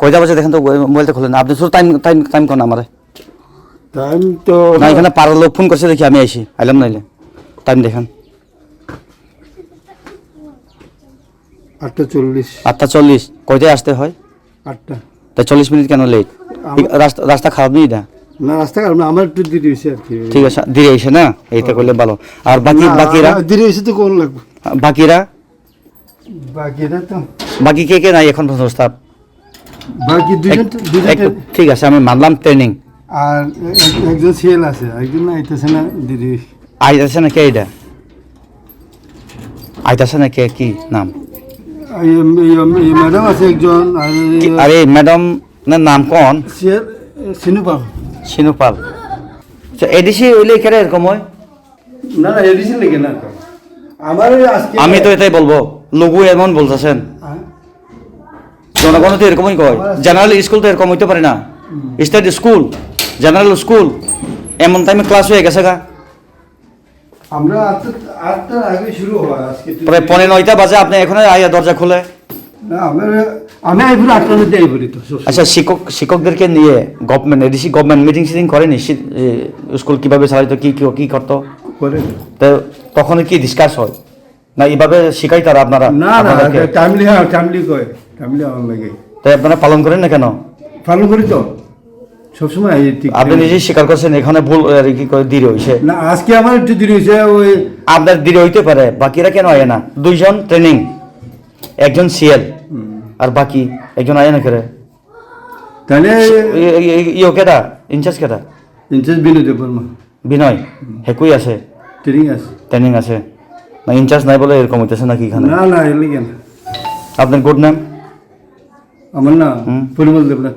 কয়টা বাজে দেখেন তো মোবাইলটা খুলেন আপনি শুধু টাইম টাইম টাইম কোন আমার। টাইম তো না এখানে পাড়ার লোক ফোন করছে দেখি আমি আইসি আইলাম নাইলে। টাইম দেখেন। আটটা চল্লিশ। আটটা চল্লিশ। কয়টায় আসতে হয়? আটটা। তা চল্লিশ মিনিট কেন লেট রাস্তা রাস্তা খারাপ নেই এটা? না রাস্তা খারাপ না আমার একটু দেরি হয়েছে আর কি। ঠিক আছে দিয়ে আইসে না? এইটা করলে ভালো। আর বাকি বাকিরা? দেরি হয়েছে তো কোন লাগবে বাকিরা? বাকিরা তো বাকি কে কে নাই এখন প্রস্তাব বাকি দুজন তো- দুজন ঠিক আছে আমি মানলাম ট্রেনিং আর একজন সিএল আছে একজন না আইতেছে না। আইতাছে কে এটা আইতাছে না কে কি নাম? ম্যাডাম আছে একজন আর ম্যাডাম না নাম কোন? সিনুপাম সিনুপাল এডিসি হইলে কেন এরকম হয়? না না লেগে না তো। আমার আমি তো এটাই বলব লঘু এমন বলতেছেন। জনগণ তো এরকমই কয়। জেনারেল স্কুল তো এরকম হইতে পারে না। স্টেট স্কুল জেনারেল স্কুল এমন টাইমে ক্লাস হয়ে গেছে গা। আমরা আটটার আগে শুরু হয় আজকে প্রায় পনেরো নয়টা বাজে আপনি এখানে আইয়া দরজা খুলে। আচ্ছা শিক্ষক শিক্ষকদেরকে নিয়ে government ADC government meeting sitting করেনি শি- এ, স্কুল কীভাবে চালাইতো কি কি- কি করতো? তো তখন কি ডিসকাস হয়? না এইভাবে শিখাই তারা আপনারা না না টাইমলি হ্যাঁ টাইমলি কয়। টাইমলি আমার লাগে। তাই আপনারা পালন করেন না কেন? ফলো করি তো। সবসময় আপনি নিজেই স্বীকার করছেন এখানে ভুল আর কি করে দেরি হয়েছে না আজকে আমার একটু দেরি হয়েছে ওই আপনার দেরি হইতে পারে বাকিরা কেন আয় না? দুইজন ট্রেনিং একজন সিএল আর বাকি একজন আয় না করে? তাহলে ইয়ে কেটা ইনচার্জ কেটা ইনচার্জ বিনোদ বর্মা। বিনয় হেকুই আছে? ট্রেনিং আছে। ট্রেনিং আছে। না ইনচার্জ নাই বলে এরকম হইতেছে নাকি এখানে? না না আপনার গুড নাম আমার না হুম। পরিমল দেবনাথ